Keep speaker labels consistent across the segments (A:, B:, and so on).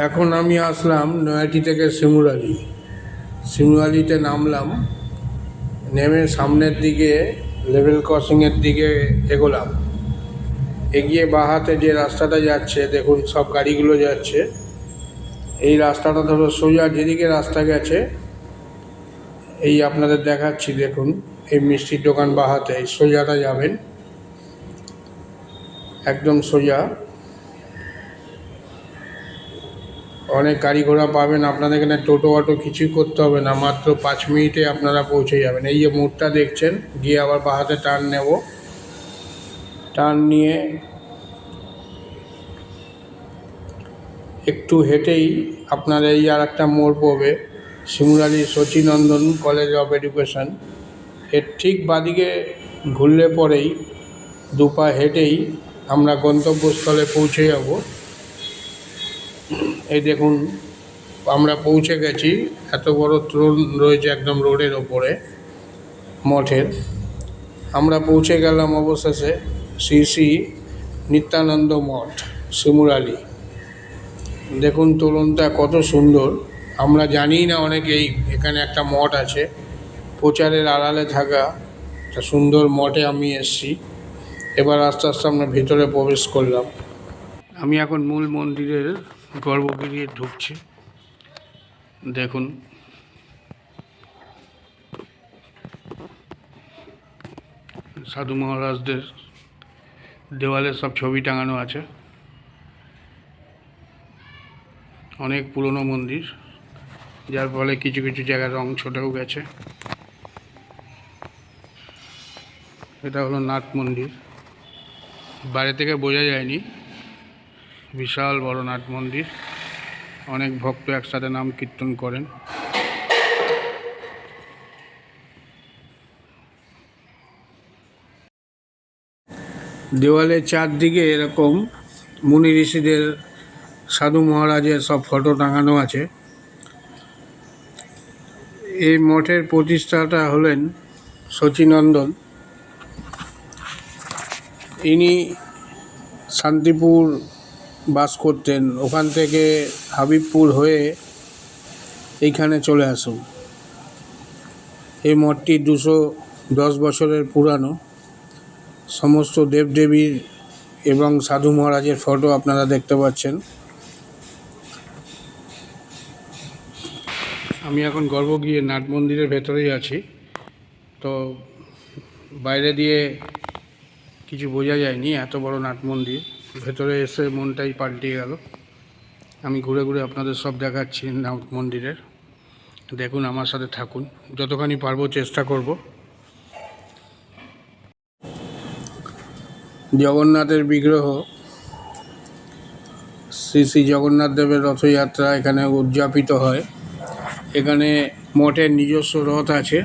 A: এখন আমি আসলাম নয়াটি থেকে শিমুরালি শিমুরালিতে নামলাম, নেমে সামনের দিকে, লেভেল ক্রসিংয়ের দিকে এগোলাম। এগিয়ে বাঁ হাতে যে রাস্তাটা যাচ্ছে, দেখুন সব গাড়িগুলো যাচ্ছে। এই রাস্তাটা ধরো সোজা যেদিকে রাস্তা গেছে, এই আপনাদের দেখাচ্ছি, দেখুন এই মিষ্টির দোকান বাহাতে সোজাটা যাবেন। একদম সোজা। অনেক গাড়ি ঘোড়া পাবেন, আপনাদের এখানে টোটো, অটো কিছুই করতে হবে না, মাত্র পাঁচ মিনিটে আপনারা পৌঁছে যাবেন। এই যে মোড়টা দেখছেন, গিয়ে আবার বাহাতে টার্ন নেব। টার্ন নিয়ে একটু হেঁটেই আপনার এই আর একটা মোড় পড়বে, Shimurali Sachinandan college of education. এর ঠিক বাদিকে ঘুরলে পরেই দুপা হেঁটেই আমরা গন্তব্যস্থলে পৌঁছে যাব। এই দেখুন, আমরা পৌঁছে গেছি, এত বড় ত্রণ রয়েছে একদম রোডের ওপরে, মঠের। আমরা পৌঁছে গেলাম অবশেষে শ্রী শ্রী নিত্যানন্দ মঠ শিমুরালি দেখুন তোরণটা কত সুন্দর। আমরা জানি না অনেকেই, এখানে একটা মঠ আছে, প্রচারের আড়ালে থাকা একটা সুন্দর মঠে আমি এসেছি। এবার আস্তে আস্তে আমরা ভিতরে প্রবেশ করলাম। আমি এখন মূল মন্দিরের গর্ভগৃহে ঢুকছি। দেখুন। সাধু মহারাজদের দেওয়ালে সব ছবি টাঙানো আছে। অনেক পুরনো মন্দির, যার ফলে কিছু কিছু জায়গায় রং ছোটেও গেছে। এটা হলো নাট মন্দির। বাইরে থেকে বোঝা যায়নি বিশাল বড় নাট মন্দির। অনেক ভক্ত একসাথে নাম কীর্তন করেন। দেওয়ালের চারদিকে এরকম মুনি ঋষিদের সাধু মহারাজের সব ফটো টাঙানো আছে। এই মঠের প্রতিষ্ঠাতা হলেন শচীনন্দন ইনি শান্তিপুর বাস করতেন। ওখান থেকে হাবিবপুর হয়ে এইখানে চলে আসুন। এই মঠটি দুশো দশ বছরের পুরানো। সমস্ত দেবদেবীর এবং সাধু মহারাজের ফটো আপনারা দেখতে পাচ্ছেন। আমি এখন গর্ব গিয়ে নাট মন্দিরের ভেতরেই আছি। তো বাইরে দিয়ে কিছু বোঝা যায়নি, এত বড় নাট মন্দির। ভেতরে এসে মনটাই পাল্টিয়ে গেল। আমি ঘুরে ঘুরে আপনাদের সব দেখাচ্ছি নাট মন্দিরের। দেখুন, আমার সাথে থাকুন। যতখানি পারব চেষ্টা করব। জগন্নাথের বিগ্রহ, শ্রী শ্রী জগন্নাথ দেবের রথযাত্রা এখানে উদযাপিত হয়। এখানে মঠের নিজস্ব রথ আছে।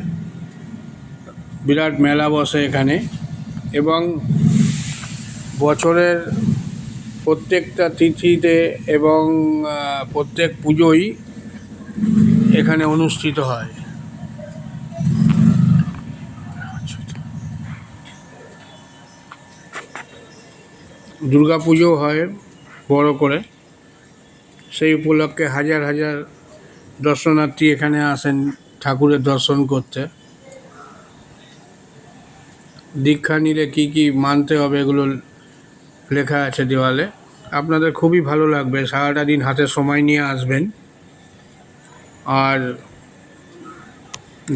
A: বিরাট মেলা বসে এখানে। এবং বছরের প্রত্যেকটা তিথিতে এবং প্রত্যেক পুজোই এখানে অনুষ্ঠিত হয়। দুর্গা পুজো হয় বড় করে। সেই উপলক্ষে হাজার হাজার দর্শনার্থী এখানে আসেন ঠাকুরের দর্শন করতে। দীক্ষা নিলে কি কি মানতে হবে এগুলো লেখা আছে দেওয়ালে। আপনাদের খুবই ভালো লাগবে। সারাটা দিন হাতে সময় নিয়ে আসবেন। আর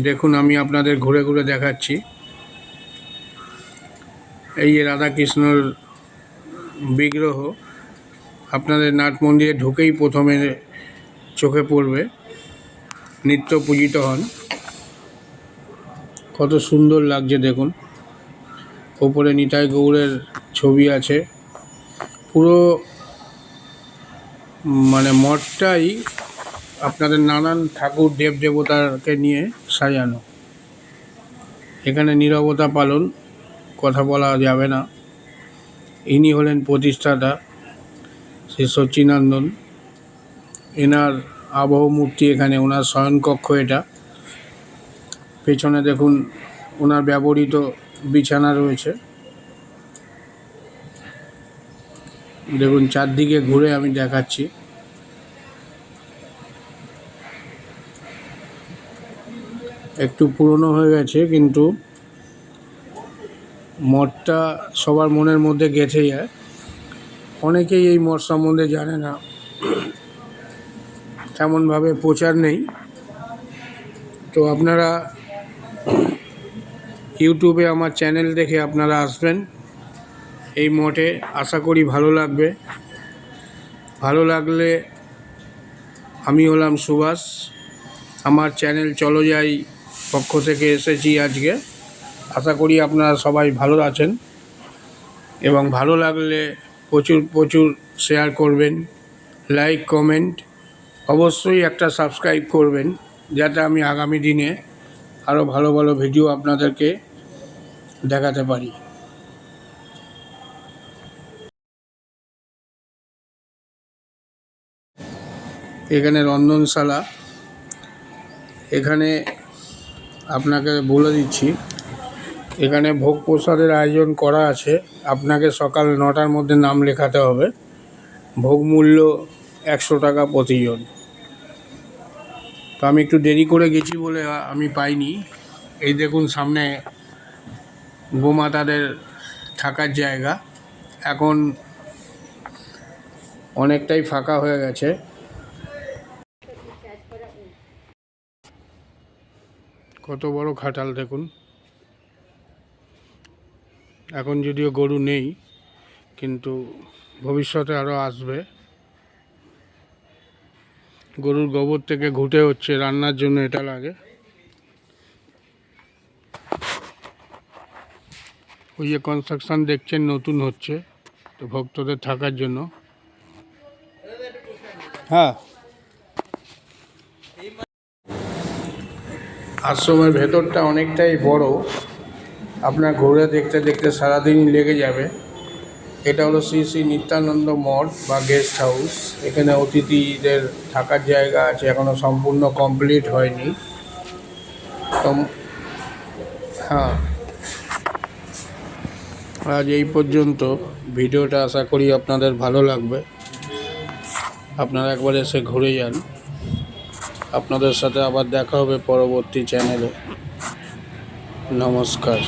A: দেখুন, আমি আপনাদের ঘুরে ঘুরে দেখাচ্ছি। এই যে রাধাকৃষ্ণর বিগ্রহ, আপনাদের নাট মন্দিরে ঢুকেই প্রথমে চোখে পড়বে। নিত্য পূজিত হন। কত সুন্দর লাগছে, দেখুন। ওপরে নিতাই গৌড়ের ছবি আছে। পুরো মানে মঠটাই আপনাদের নানান ঠাকুর, দেব দেবতাকে নিয়ে সাজানো। এখানে নীরবতা পালন, কথা বলা যাবে না। ইনি হলেন প্রতিষ্ঠাতা শ্রী সচ্চিনন্দন এনার আবহ মূর্তি এখানে, ওনার শয়নকক্ষ এটা। পেছনে দেখুন, ওনার ব্যবহৃত বিছানা রয়েছে। দেখুন, চারদিকে ঘুরে আমি দেখাচ্ছি। একটু পুরনো হয়ে গেছে, কিন্তু মঠটা সবার মনের মধ্যে গেঁথে যায়। অনেকেই এই মঠ সম্বন্ধে জানে না। তেমনভাবে প্রচার নেই। তো আপনারা ইউটিউবে আমার চ্যানেল দেখে আপনারা আসবেন। এই মঠে আশা করি ভালো লাগবে। ভালো লাগলে আমি হলাম সুভাষ। আমার চ্যানেল চলো যাই পক্ষ থেকে এসেছি আজকে। আশা করি আপনারা সবাই ভালো আছেন এবং ভালো লাগলে প্রচুর প্রচুর শেয়ার করবেন লাইক কমেন্ট অবশ্যই একটা সাবস্ক্রাইব করবেন যাতে আমি আগামী দিনে আরও ভালো ভালো ভিডিও আপনাদেরকে দেখাতে পারি। এখানে রন্ধনশালা। এখানে আপনাকে বলে দিচ্ছি, এখানে ভোগ প্রসাদের আয়োজন করা আছে। আপনাকে সকাল নটার মধ্যে নাম লেখাতে হবে। ভোগ মূল্য একশো টাকা প্রতিজন। তো আমি একটু দেরি করে গেছি বলে আমি পাইনি। এই দেখুন সামনে গোমাতাদের থাকার জায়গা। এখন অনেকটাই ফাঁকা হয়ে গেছে। কত বড় খাটাল দেখুন। এখন যদিও গরু নেই, কিন্তু ভবিষ্যতে আরও আসবে। গরুর গোবর থেকে ঘুটে হচ্ছে, রান্নার জন্য এটা লাগে। ওই যে কনস্ট্রাকশন দেখছেন, নতুন হচ্ছে, তো ভক্তদের থাকার জন্য। হ্যাঁ। আশ্রমের ভেতরটা অনেকটাই বড়। আপনার ঘুরে দেখতে দেখতে সারাদিন লেগে যাবে। এটা হলো শ্রী শ্রী নিত্যানন্দ মঠ বা গেস্ট হাউস এখানে অতিথিদের থাকার জায়গা আছে এখনও সম্পূর্ণ কমপ্লিট হয়নি। হ্যাঁ। আজ এই পর্যন্ত। ভিডিওটা আশা করি আপনাদের ভালো লাগবে। আপনারা একবার এসে ঘুরে যান। আপনাদের সাথে আবার দেখা হবে পরবর্তী চ্যানেলে নমস্কার।